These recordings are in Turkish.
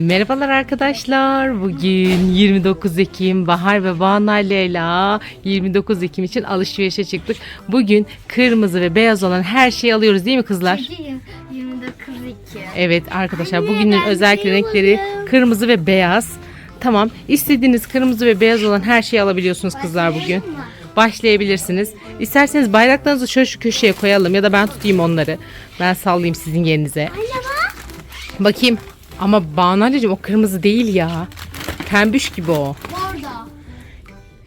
Merhabalar arkadaşlar. Bugün 29 Ekim Bahar ve Banu Leyla 29 Ekim için alışverişe çıktık. Bugün kırmızı ve beyaz olan her şeyi alıyoruz değil mi kızlar? 29 2. Evet arkadaşlar Anne, bugünün şey renkleri buldum. kırmızı ve beyaz. Tamam istediğiniz kırmızı ve beyaz olan her şeyi alabiliyorsunuz kızlar bugün. Başlayabilirsiniz. İsterseniz bayraklarınızı şöyle şu köşeye koyalım ya da ben tutayım onları. Ben sallayayım sizin yerinize. Bakayım. Ama Banu anneciğim o kırmızı değil ya. Pembüş gibi o. Orada.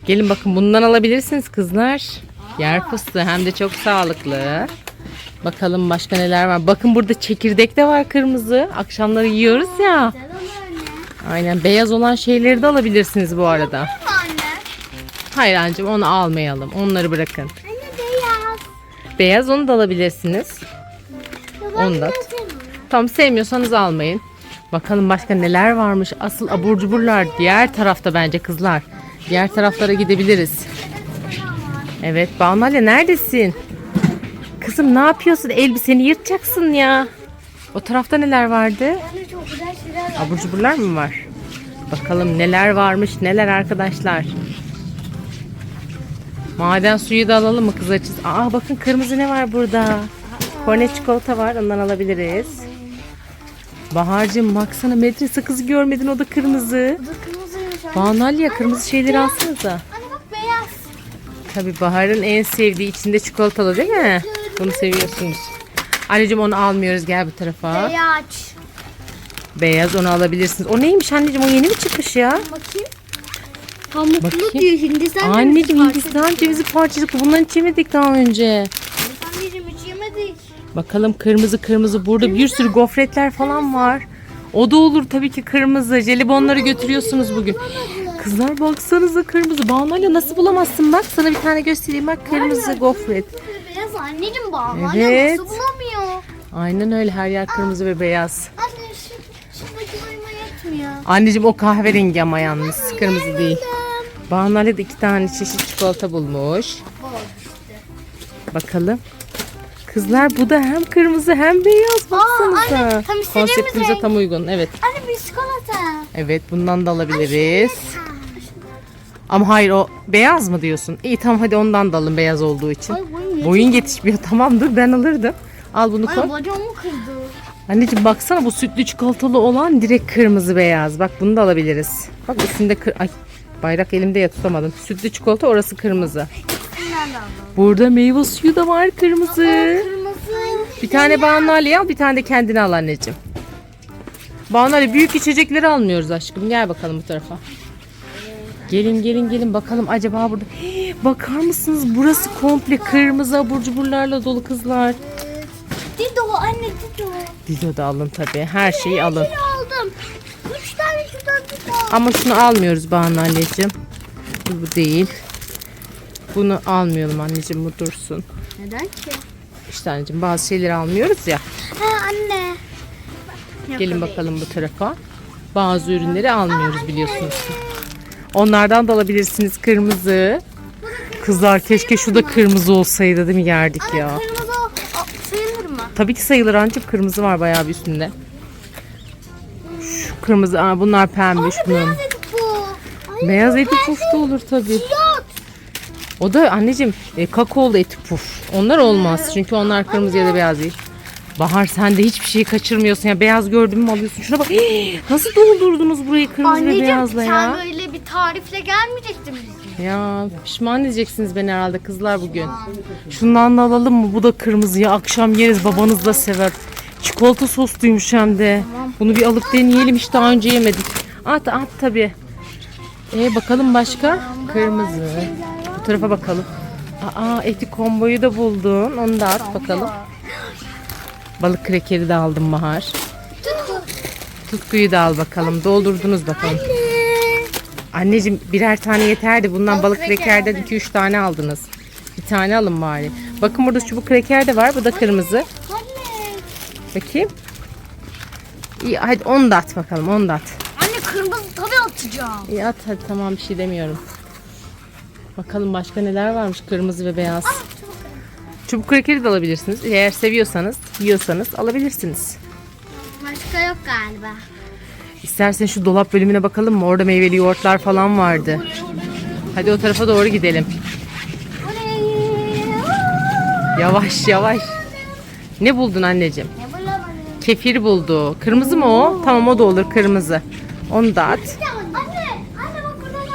Gelin bakın bundan alabilirsiniz kızlar. Yer fıstığı hem de çok sağlıklı. Bakalım başka neler var. Bakın burada çekirdek de var kırmızı. Akşamları yiyoruz ya. Aynen beyaz olan şeyleri de alabilirsiniz bu arada. Anne. Hayır anneciğim onu almayalım. Onları bırakın. Anne beyaz. Beyaz onu da alabilirsiniz. Onu da. Tam sevmiyorsanız almayın. Bakalım başka neler varmış. Asıl abur cuburlar diğer tarafta bence kızlar. Diğer taraflara gidebiliriz. Evet Banu Ali neredesin? Kızım ne yapıyorsun? Elbiseni yırtacaksın ya. O tarafta neler vardı? Abur cuburlar mı var? Bakalım neler varmış neler arkadaşlar. Maden suyu da alalım mı kız açız? Aa bakın kırmızı ne var burada? Kornet çikolata var ondan alabiliriz. Bahar'cığım baksana metre sakızı görmedin o da kırmızı. Bu da kırmızıymış anne. Banu Ali ya kırmızı şeyleri alsanıza. Anne bak beyaz. Tabii Bahar'ın en sevdiği içinde çikolatalı değil mi? Bunu seviyorsunuz. Anneciğim onu almıyoruz gel bu tarafa. Beyaz. Beyaz onu alabilirsiniz. O neymiş anneciğim o yeni mi çıkmış ya? Bakayım. Pamuklu Bakayım. diyor Hindistan Anneciğim cevizi Hindistan cevizi parçacıklı. Bundan hiç yemedik daha önce. Anneciğim. Bakalım kırmızı kırmızı. Burada bir sürü gofretler falan var. O da olur tabii ki kırmızı. Jelibonları götürüyorsunuz bugün. Kızlar baksanıza kırmızı. Bağlayla nasıl bulamazsın bak. Sana bir tane göstereyim bak kırmızı gofret. Beyaz anneciğim bağlı. Evet. Nasıl bulamıyor? Aynen öyle her yer kırmızı ve beyaz. Anne şu, şuradaki boyuma yetmiyor. Anneciğim o kahverengi ama yalnız. Kırmızı değil. De iki tane çeşit çikolata bulmuş. Bakalım. Kızlar bu da hem kırmızı hem beyaz. Baksanıza. anne, tam istediğimiz Konseptimize renk. tam uygun. Evet. Anne biskolata. Evet bundan da alabiliriz. Ama hayır o beyaz mı diyorsun? İyi tamam hadi ondan da alın beyaz olduğu için. Ay boyum Boyun yetişmiyor tamam dur ben alırdım. Al bunu koy. Ay bacağımı kırdı. Anneciğim baksana bu sütlü çikolatalı olan direkt kırmızı beyaz. Bak bunu da alabiliriz. Bak üstünde kır... Ay bayrak elimde ya tutamadım. Sütlü çikolata orası kırmızı. Burada meyve suyu da var kırmızı. Bir tane Banu Ali'ye al bir tane de kendine al anneciğim. Banu Ali büyük içecekleri almıyoruz aşkım. Gel bakalım bu tarafa. Gelin gelin gelin bakalım acaba burada. Hii, bakar mısınız burası komple kırmızı abur cuburlarla dolu kızlar. Dido anne Dido. Dido da alın tabii. Her şeyi alın. Bir aldım. Üç tane şuradan Dido. Ama şunu almıyoruz Banu anneciğim. Bu, değil. Bunu almayalım anneciğim bu dursun. Neden ki? İşte anneciğim bazı şeyleri almıyoruz ya. Ha anne. Gelin bakalım bu tarafa. Bazı ürünleri almıyoruz biliyorsunuz. Onlardan da alabilirsiniz kırmızı. Kızlar keşke şu da kırmızı olsaydı değil mi yerdik ya. Kırmızı sayılır mı? Tabii ki sayılır ancak kırmızı var bayağı bir üstünde. Kırmızı, aa, bunlar pembe. Şu bunun. Beyaz dedik bu. Ay, Beyaz eti puf da olur tabii. O da anneciğim e, kakaolu eti puf. Onlar olmaz çünkü onlar kırmızı ya da beyaz değil. Bahar sen de hiçbir şeyi kaçırmıyorsun ya. Beyaz gördün mü alıyorsun. Şuna bak. Hii, nasıl doldurdunuz burayı kırmızı ve Anneciğim beyazla sen ya? böyle bir tarifle gelmeyecektin bizim. Ya pişman edeceksiniz beni herhalde kızlar bugün. Şundan da alalım mı? Bu da kırmızı ya. Akşam yeriz babanız da sever. Çikolata sosluymuş hem de. Bunu bir alıp deneyelim hiç daha önce yemedik. At at tabi. E bakalım başka? Kırmızı. Bu tarafa bakalım. Aa eti komboyu da buldun. Onu da at bakalım. Balık krekeri de aldım Bahar. Tutkuyu da al bakalım. Doldurdunuz bakalım. Anneciğim birer tane yeterdi. Bundan balık kreker krekerden 2-3 tane aldınız. Bir tane alın bari. Bakın burada çubuk kreker de var. Bu da kırmızı. Bakayım. İyi hadi onu da at bakalım. Onu da at. Anne kırmızı tabii atacağım. İyi at hadi tamam bir şey demiyorum. Bakalım başka neler varmış kırmızı ve beyaz. Çubuk krekeri de alabilirsiniz. Eğer seviyorsanız, yiyorsanız alabilirsiniz. Başka yok galiba. İstersen şu dolap bölümüne bakalım mı? Orada meyveli yoğurtlar falan vardı. Hadi o tarafa doğru gidelim. Yavaş yavaş. Ne buldun anneciğim? Kefir buldu. Kırmızı mı o? Tamam o da olur kırmızı. Onu da at.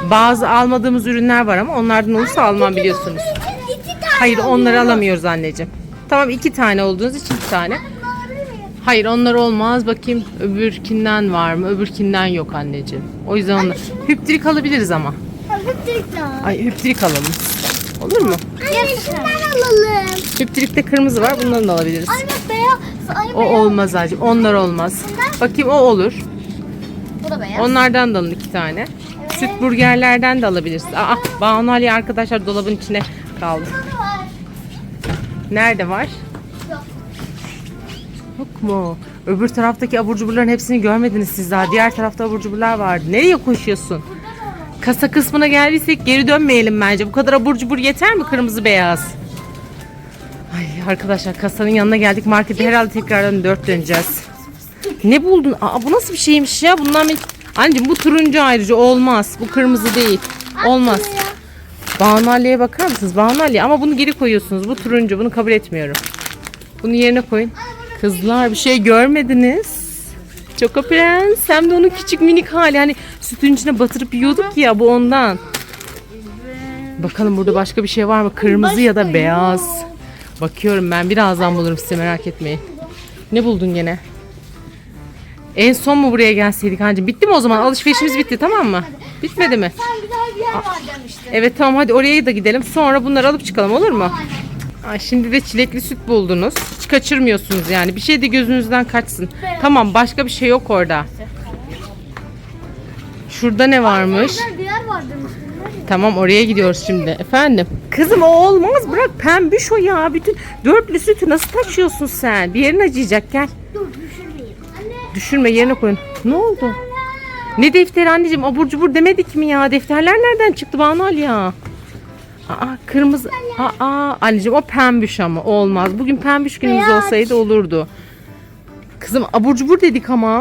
Bazı almadığımız ürünler var ama onlardan olursa almam biliyorsunuz. Hayır onları alamıyoruz anneciğim. Tamam iki tane olduğunuz için iki tane. Hayır onlar olmaz. Bakayım öbürkinden var mı? Öbürkinden yok anneciğim. O yüzden onlar. Hüptrik alabiliriz ama. Hüptürükten. Ay hüptrik alalım. Olur mu? Anne şundan alalım. Hüptrikte kırmızı var. Bundan da alabiliriz. Anne beyaz. Anne O olmaz acım. Onlar olmaz. Bakayım o olur. Bu da beyaz. Onlardan da alın iki tane. Süt burgerlerden de alabiliriz. Aa, Banu Ali arkadaşlar dolabın içine kaldı. Var. Nerede var? Yok. Yok mu? Öbür taraftaki abur cuburların hepsini görmediniz siz daha. Diğer tarafta abur cuburlar vardı. Nereye koşuyorsun? Kasa kısmına geldiysek geri dönmeyelim bence. Bu kadar abur cubur yeter mi kırmızı beyaz? Arkadaşlar kasanın yanına geldik. Markete herhalde tekrardan dört döneceğiz. Ne buldun? Aa bu nasıl bir şeymiş ya? Bundan bir... Anneciğim bu turuncu ayrıca olmaz. Bu kırmızı değil. Olmaz. Banu Ali'ye bakar mısınız? Banu Ali ama bunu geri koyuyorsunuz. Bu turuncu. Bunu kabul etmiyorum. Bunu yerine koyun. Kızlar bir şey görmediniz. Choco Prens. Hem de onun küçük minik hali. Hani sütün içine batırıp yiyorduk ya bu ondan. Bakalım burada başka bir şey var mı? Kırmızı ya da beyaz. Bakıyorum ben birazdan bulurum size merak etmeyin. Ne buldun gene? En son mu buraya gelseydik hancım? Bitti mi o zaman? Alışverişimiz bitti tamam mı? Bitmedi mi? Sen güzel bir yer var demiştin. Evet tamam hadi oraya da gidelim. Sonra bunları alıp çıkalım olur mu? Ay, şimdi de çilekli süt buldunuz. Hiç kaçırmıyorsunuz yani. Bir şey de gözünüzden kaçsın. Tamam başka bir şey yok orada. Şurada ne varmış? Güzel bir yer var demiştin. Tamam oraya gidiyoruz şimdi. Efendim? Kızım o olmaz. Bırak pembiş o ya. Bütün dörtlü sütü nasıl taşıyorsun sen? Bir yerin acıyacak gel. Dur düşürmeyeyim. Anne. Düşürme yerine koyun. Ne oldu? Ne defteri anneciğim? Abur cubur demedik mi ya? Defterler nereden çıktı Banu Ali ya? Aa kırmızı. Aa anneciğim o pembiş ama o olmaz. Bugün pembiş günümüz Beyaz. olsaydı olurdu. Kızım abur cubur dedik ama.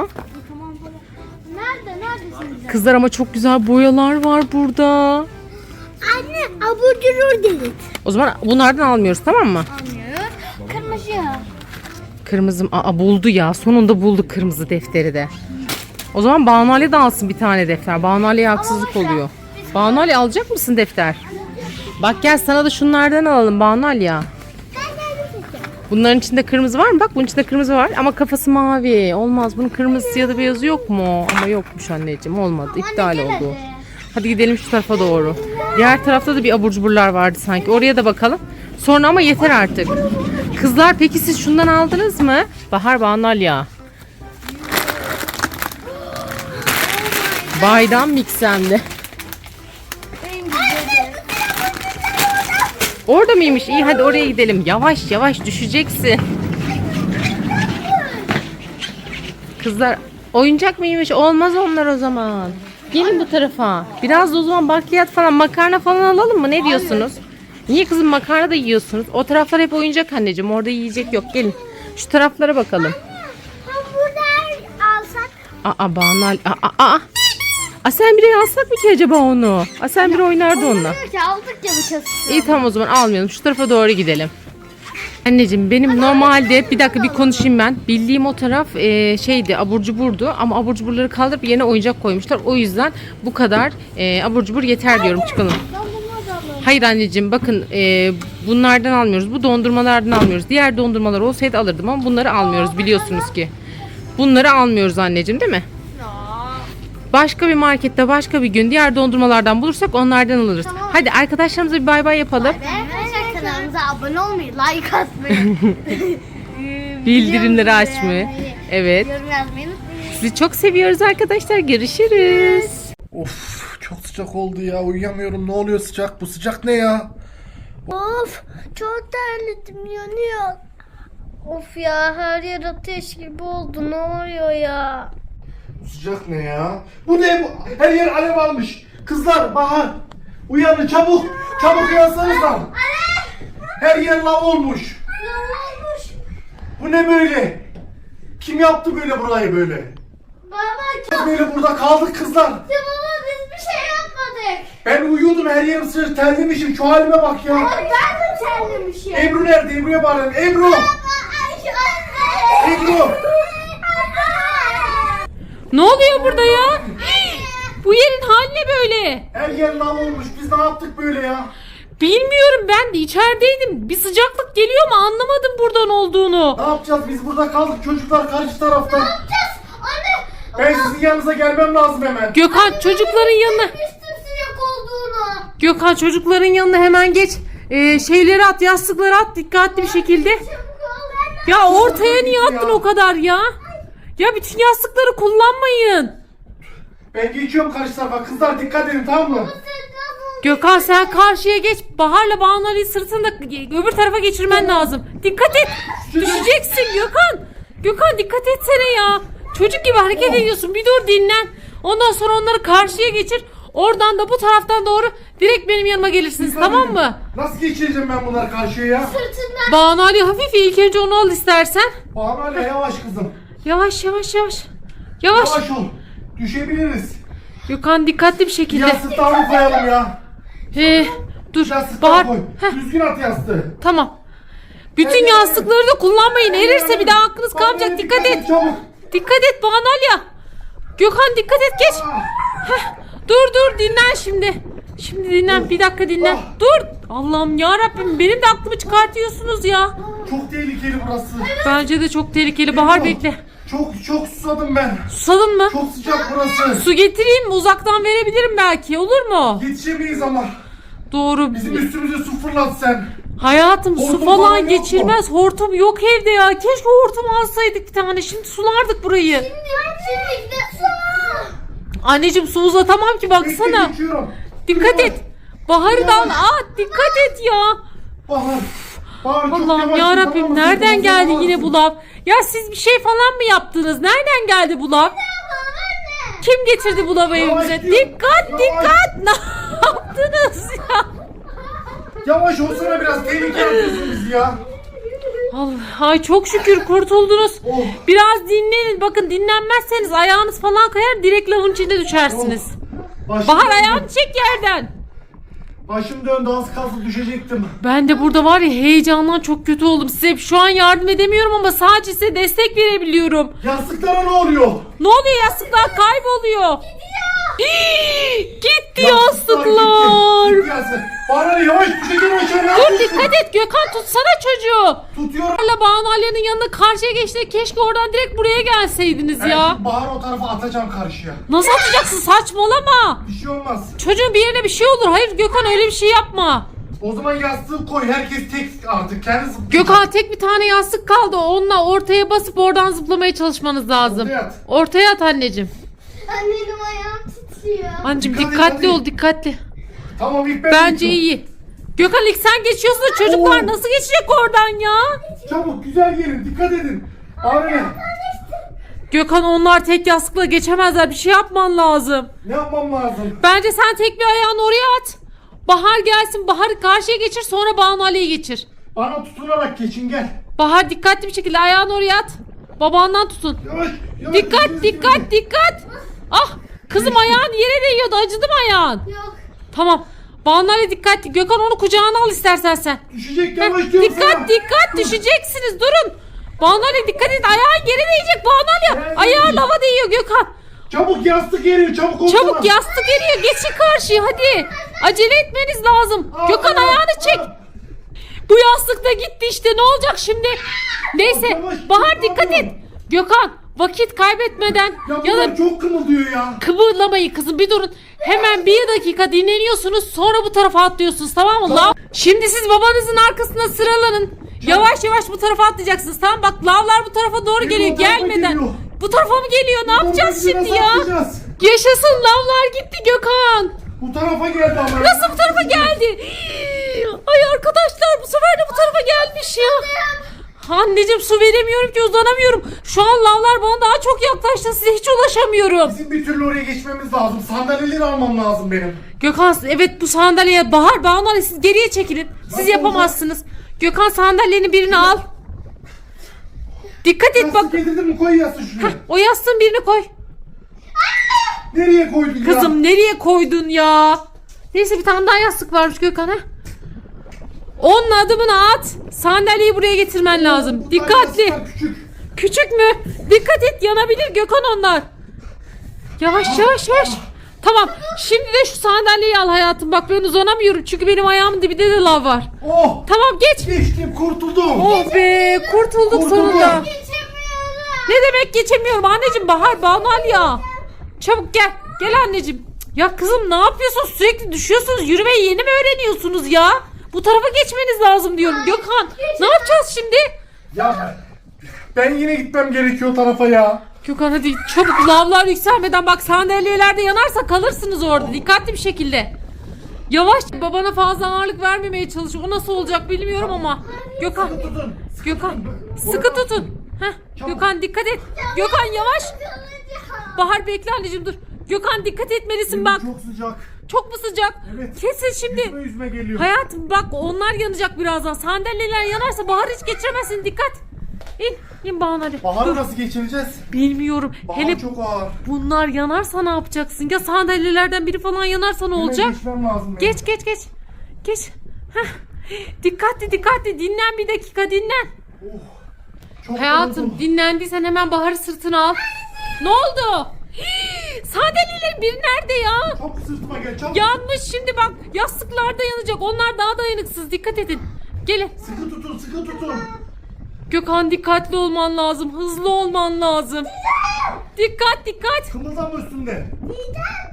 Nerede? Neredesin? Kızlar ama çok güzel boyalar var burada. Anne abur cubur dedik. O zaman bunlardan almıyoruz tamam mı? Anlıyoruz. Kırmızı. Kırmızım aa buldu ya. Sonunda bulduk kırmızı defteri de. O zaman Banu Ali de alsın bir tane defter. Banu Ali'ye haksızlık oluyor. Banu Ali alacak mısın defter? Bak gel sana da şunlardan alalım Banu Ali ya. Bunların içinde kırmızı var mı? Bak bunun içinde kırmızı var ama kafası mavi. Olmaz. Bunun kırmızısı ya da beyazı yok mu? Ama yokmuş anneciğim. Olmadı. İptal oldu. Hadi gidelim şu tarafa doğru. Diğer tarafta da bir abur cuburlar vardı sanki. Oraya da bakalım. Sonra ama yeter artık. Kızlar peki siz şundan aldınız mı? Bahar Banu ya. Baydan miksemde. Orada mıymış? İyi hadi oraya gidelim. Yavaş yavaş düşeceksin. Kızlar oyuncak mıymış? Olmaz onlar o zaman. Gelin bu tarafa. Biraz da o zaman bakliyat falan makarna falan alalım mı? Ne diyorsunuz? Niye kızım makarna da yiyorsunuz? O taraflar hep oyuncak anneciğim. Orada yiyecek yok. Gelin. Şu taraflara bakalım. Hamburger alsak. Aa Banal. Aa, aa, aa. Sen biri alsak mı ki acaba onu? Aa, sen biri oynardı onunla. Aldık ya bu çatısı. İyi tamam o zaman almayalım. Şu tarafa doğru gidelim. Anneciğim benim normalde bir dakika bir konuşayım ben. Bildiğim o taraf e, şeydi abur cuburdu ama abur cuburları kaldırıp yerine oyuncak koymuşlar. O yüzden bu kadar e, abur cubur yeter diyorum çıkalım. Hayır anneciğim bakın e, bunlardan almıyoruz. Bu dondurmalardan almıyoruz. Diğer dondurmalar olsaydı alırdım ama bunları almıyoruz biliyorsunuz ki. Bunları almıyoruz anneciğim değil mi? Başka bir markette başka bir gün diğer dondurmalardan bulursak onlardan alırız. Hadi arkadaşlarımıza bir bay bay yapalım. Ve arkadaşlar kanalımıza abone olmayı, like atmayı, Bildirimleri açmayı. Evet. yorum yazmayı unutmayın. Sizi çok seviyoruz arkadaşlar. Görüşürüz. Of çok sıcak oldu ya uyuyamıyorum ne oluyor sıcak bu sıcak ne ya? Of çok terledim yanıyor. Of ya her yer ateş gibi oldu ne oluyor ya? Sıcak ne ya? Bu ne bu? Her yer alev almış. Kızlar Bahar uyanın çabuk çabuk uyansanız lan. Her yer lav olmuş. Bu ne böyle? Kim yaptı böyle burayı böyle? Baba çok. Böyle burada kaldık kızlar. Ya baba biz bir şey yapmadık. Ben uyuyordum her yerim sır terlemişim. Şu halime bak ya. Ay ben de terlemişim. Ebru nerede? Ebru'ya bağırın. Ebru! Ay anne. Ebru! Ne oluyor burada ya? Bu yerin hali ne böyle? Her yer lav olmuş. Biz ne yaptık böyle ya? Bilmiyorum ben de içerideydim. Bir sıcaklık geliyor ama anlamadım buradan olduğunu. Ne yapacağız? Biz burada kaldık. Çocuklar karşı tarafta. Anne. Ben sizin yanınıza gelmem lazım hemen. Gökhan çocukların yanına. Demiştim sıcak olduğunu. Gökhan çocukların yanına hemen geç. Ee, şeyleri at, yastıkları at dikkatli bir şekilde. Çabuk ol. Ya ortaya niye Ya. attın o kadar ya? Ya bütün yastıkları kullanmayın. Ben geçiyorum karşı tarafa. Kızlar dikkat edin tamam mı? Gökhan sen karşıya geç. Bahar'la Banu'yu sırtında öbür tarafa geçirmen lazım. Dikkat et. Düşeceksin Gökhan. Gökhan dikkat etsene ya. Çocuk gibi hareket ediyorsun. Bir dur dinlen. Ondan sonra onları karşıya geçir. Oradan da bu taraftan doğru direkt benim yanıma gelirsiniz tamam mı? Nasıl geçireceğim ben bunları karşıya ya? Sırtından. Banu Ali hafif ilk önce onu al istersen. Banu Ali yavaş kızım. Yavaş yavaş yavaş. Yavaş. Yavaş ol. Düşebiliriz. Gökhan dikkatli bir şekilde. Yastıklarını koyalım ya. Ee, dur. Yastıkları Bahar. koy. Heh, Düzgün at yastığı. tamam. Bütün yastıkları da kullanmayın. Erirse bir daha aklınız Ali, kalmayacak. Dikkat et. Çabuk. Dikkat et Banu Ali. Gökhan dikkat et geç. Ah, Dur dur dinlen şimdi. Şimdi dinlen bir dakika dinlen. Ah. Dur. Allah'ım ya Rabbim benim de aklımı çıkartıyorsunuz ya. Çok tehlikeli burası. Bence de çok tehlikeli. Bahar bekle. Çok çok susadım ben. Susadın mı? Çok sıcak burası. Su getireyim mi? Uzaktan verebilirim belki. Olur mu? Yetişemeyiz ama. Doğru. Bizim üstümüze su fırlat sen. Hayatım su Hortum falan falan yok mu? geçirmez. Hortum yok evde ya. Keşke hortum alsaydık bir tane. Şimdi sulardık burayı. Şimdi de su. Anneciğim su uzatamam ki baksana. Bekle. Dikkat et. Baharı. Yavaş. Aa, dikkat et ya. Bahar. Çok Allah'ım ya tamam Rabbim mı? nereden Sen geldi yine bu lav? Ya siz bir şey falan mı yaptınız? Nereden geldi bu lav? Kim getirdi bu lavı evimize? Dikkat Yavaş. dikkat. Ne yaptınız ya? Yavaş olsana biraz tehlike yapıyorsun bizi ya. Allah, ay çok şükür kurtuldunuz. Oh. Biraz dinlenin. Bakın dinlenmezseniz ayağınız falan kayar direkt lavın içinde düşersiniz. Başım Bahar döndü. ayağını çek yerden. Başım döndü az kalsın düşecektim. Ben de burada var ya heyecandan çok kötü oldum. Size şu an yardım edemiyorum ama sadece size destek verebiliyorum. Yastıklara ne oluyor? Ne oluyor yastıklar kayboluyor. Yastıklar. Gitti, gitti yastık. Bahar yavaş düşeceğim aşağı ne Dur dikkat et Gökhan tutsana çocuğu. Tutuyorum. Hala Banu Alya'nın yanına karşıya geçti. Keşke oradan direkt buraya gelseydiniz Ben ya. Bahar'ı o tarafa atacağım karşıya. Nasıl atacaksın saçmalama. Bir şey olmaz. Çocuğun bir yerine bir şey olur. Hayır Gökhan öyle bir şey yapma. O zaman yastığı koy. Herkes tek artık. Kendi zıplayacak. Gökhan tek bir tane yastık kaldı. Onunla ortaya basıp oradan zıplamaya çalışmanız lazım. Ortaya at. Ortaya at anneciğim. Annenim ayağım. Anneciğim Dikkat dikkatli ol dikkatli. Tamam ilk ben Bence geçiyorum. iyi. Gökhan ilk sen geçiyorsun da çocuklar Oo. nasıl geçecek oradan ya? Çabuk güzel gelin. Dikkat edin. Abi Gökhan onlar tek yastıkla geçemezler. Bir şey yapman lazım. ne yapmam lazım? Bence sen tek bir ayağını oraya at. Bahar gelsin. Bahar karşıya geçir sonra Banu Ali'yi geçir. Bana tutunarak geçin gel. Bahar dikkatli bir şekilde ayağını oraya at. Babandan tutun. Yavaş. yavaş Dikkat Yürü, dikkat yürü. dikkat. Ah kızım ayağın yere değiyordu. Acıdı mı ayağın? Yok. Tamam. Banu Ali dikkatli. Gökhan onu kucağına al istersen sen. Düşecek Heh, yavaş sana. dikkat dikkat düşeceksiniz durun. Banu Ali dikkat et ayağın yere değecek Ali. Nerede Ayağı lava değiyor Gökhan. Çabuk yastık geliyor çabuk olsana. Çabuk yastık eriyor geçin karşıya hadi. Acele etmeniz lazım. Aa, Gökhan aa, ayağını çek. aa. Bu yastık da gitti işte ne olacak şimdi? Neyse Yavaş, Bahar dikkat et. Gökhan vakit kaybetmeden Ya ya bunlar da çok kımıldıyor ya. kıvırlamayın kızım bir durun. Hemen bir dakika dinleniyorsunuz sonra bu tarafa atlıyorsunuz tamam mı? Lav- Şimdi siz babanızın arkasına sıralanın. Yavaş yavaş bu tarafa atlayacaksınız tamam bak lavlar bu tarafa doğru Geliyor, geliyor tarafa gelmeden. geliyor. Bu tarafa mı geliyor ne yapacağız şimdi ya? atlayacağız? Yaşasın lavlar gitti Gökhan. Bu tarafa geldi ama. Nasıl bu tarafa geldi? Ay arkadaşlar bu sefer de bu tarafa gelmiş ya. Anneciğim su veremiyorum ki uzanamıyorum. Şu an lavlar bana daha çok yaklaştı. Size hiç ulaşamıyorum. Bizim bir türlü oraya geçmemiz lazım. Sandalyeleri almam lazım benim. Gökhan evet bu sandalyeye Bahar Bahar siz geriye çekilin. Siz Nasıl yapamazsınız. Gökhan sandalyenin birini al. Dikkat et bak. Yastık getirdin mi koy yastığı şuraya. O yastığın birini koy. Nereye koydun ya? Kızım nereye koydun ya? Neyse bir tane daha yastık varmış Gökhan'a. Onun adımını at. Sandalyeyi buraya getirmen lazım. Dikkatli. Küçük. Küçük mü? Dikkat et yanabilir Gökhan onlar. Yavaş yavaş yavaş. Tamam. Şimdi de şu sandalyeyi al hayatım. Bak ben uzanamıyorum çünkü benim ayağımın dibinde de lav var. Oh! Tamam geç. Geçtim kurtuldum. Oh be kurtulduk Kurtuldum. sonunda. Geçemiyorum. Ne demek geçemiyorum anneciğim Bahar Banal ya. Çabuk gel. Gel anneciğim. Ya kızım ne yapıyorsunuz? Sürekli düşüyorsunuz. Yürümeyi yeni mi öğreniyorsunuz ya? Bu tarafa geçmeniz lazım diyorum. Gökhan ne yapacağız şimdi? Ya ben yine gitmem gerekiyor tarafa ya. Gökhan hadi çabuk lavlar yükselmeden bak sandalyelerde yanarsa kalırsınız orada dikkatli bir şekilde. Yavaş babana fazla ağırlık vermemeye çalış. O nasıl olacak bilmiyorum ama. Gökhan, Tutun. Gökhan sıkı tutun. Heh, Gökhan dikkat et. Gökhan yavaş. Bahar bekle anneciğim dur. Gökhan dikkat etmelisin bak. Çok sıcak. Çok mu sıcak? Evet. Kesin şimdi. Yüzme yüzme geliyor. Hayatım bak onlar yanacak birazdan. Sandalyeler yanarsa Bahar hiç geçiremezsin dikkat. İn, in Bahar hadi. Baharı Dur. nasıl geçireceğiz? Bilmiyorum. Bahar Hele çok ağır. bunlar yanarsa ne yapacaksın? Ya sandalyelerden biri falan yanarsa ne Hemen olacak? geçmem lazım benim. Geç geç geç. Geç. Heh. Dikkatli dikkatli dinlen bir dakika dinlen. Oh. Çok Hayatım yoruldum. dinlendiysen hemen Bahar'ı sırtına al. Ne oldu? Hii, Sandalyelerin biri nerede ya? Çok sırtıma gel çabuk. Yanmış şimdi bak yastıklar da yanacak. Onlar daha dayanıksız dikkat edin. Gelin. Sıkı tutun sıkı tutun. Gökhan dikkatli olman lazım. Hızlı olman lazım. Dikkat dikkat. Kımıldama üstünde.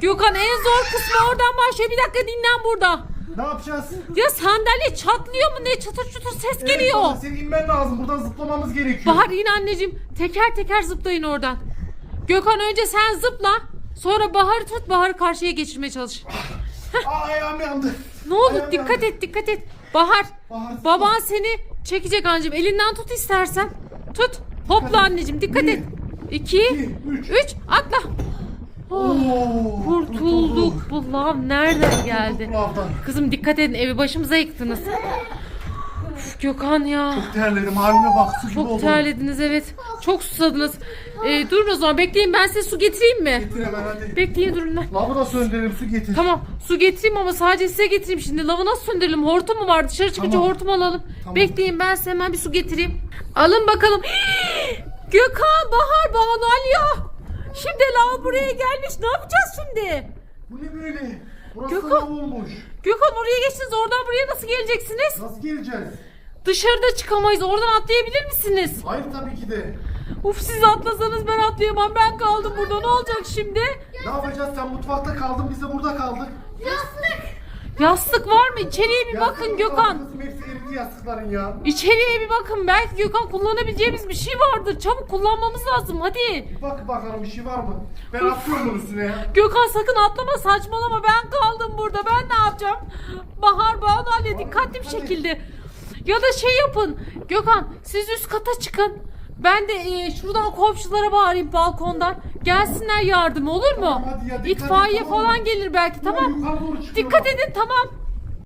Gökhan en zor kısmı oradan başlıyor. Bir dakika dinlen burada. Ne yapacağız? Ya sandalye çatlıyor mu ne çatır çutur ses Evet, geliyor. Bahar, senin inmen lazım. Buradan zıplamamız gerekiyor. Bahar in anneciğim. Teker teker zıplayın oradan. Gökhan önce sen zıpla. Sonra Bahar'ı tut Bahar'ı karşıya geçirmeye çalış. Aa, ayağım yandı. Ne olur Ayağım dikkat yandı. et dikkat et. Bahar Bahar, baban seni çekecek anneciğim. Elinden tut istersen. Tut. Hopla anneciğim dikkat Bir, et. İki, iki, üç. üç, atla. Oh, Oo, kurtulduk. Bu lav nereden geldi? Lavdan. Kızım dikkat edin evi başımıza yıktınız. Gökhan ya. Terledim halime bak su gibi Çok oldum. terlediniz evet. Çok susadınız. Ee, durun o zaman bekleyin ben size su getireyim mi? Getir hemen hadi. Bekleyin durun lan. Lavı da söndürelim su getir. Tamam su getireyim ama sadece size getireyim şimdi. Lavı nasıl söndürelim? Hortum mu var? Dışarı çıkınca Tamam. hortum alalım. Tamam. Bekleyin ben size hemen bir su getireyim. Alın bakalım. Gökhan, Bahar, Banu ya. Şimdi lav buraya gelmiş. Ne yapacağız şimdi? Bu ne böyle? Burası Gökhan. lav olmuş. Gökhan oraya geçtiniz. Oradan buraya nasıl geleceksiniz? Nasıl geleceğiz? Dışarıda çıkamayız. Oradan atlayabilir misiniz? Hayır tabii ki de. Uf siz atlasanız ben atlayamam. Ben kaldım burada. Ne olacak şimdi? Ne yapacağız? Sen mutfakta kaldın biz de burada kaldık. Yastık. Yastık var mı? İçeriye bir bakın Gökhan. Kızım hepsi eridi yastıkların ya. İçeriye bir bakın. Belki Gökhan kullanabileceğimiz bir şey vardır. Çabuk kullanmamız lazım. Hadi. Bir bak bakalım bir şey var mı? Ben atlıyorum bunun üstüne ya. Gökhan sakın atlama saçmalama. Ben kaldım burada. Ben ne yapacağım? Bahar Banu Ali dikkatli bir hadi. şekilde. Ya da şey yapın. Gökhan siz üst kata çıkın. Ben de e, şuradan komşulara bağırayım balkondan. Gelsinler yardım olur mu? Hadi ya, dikkat et, İtfaiye tamam mı? falan gelir belki tamam. Yukarı doğru Dikkat edin tamam.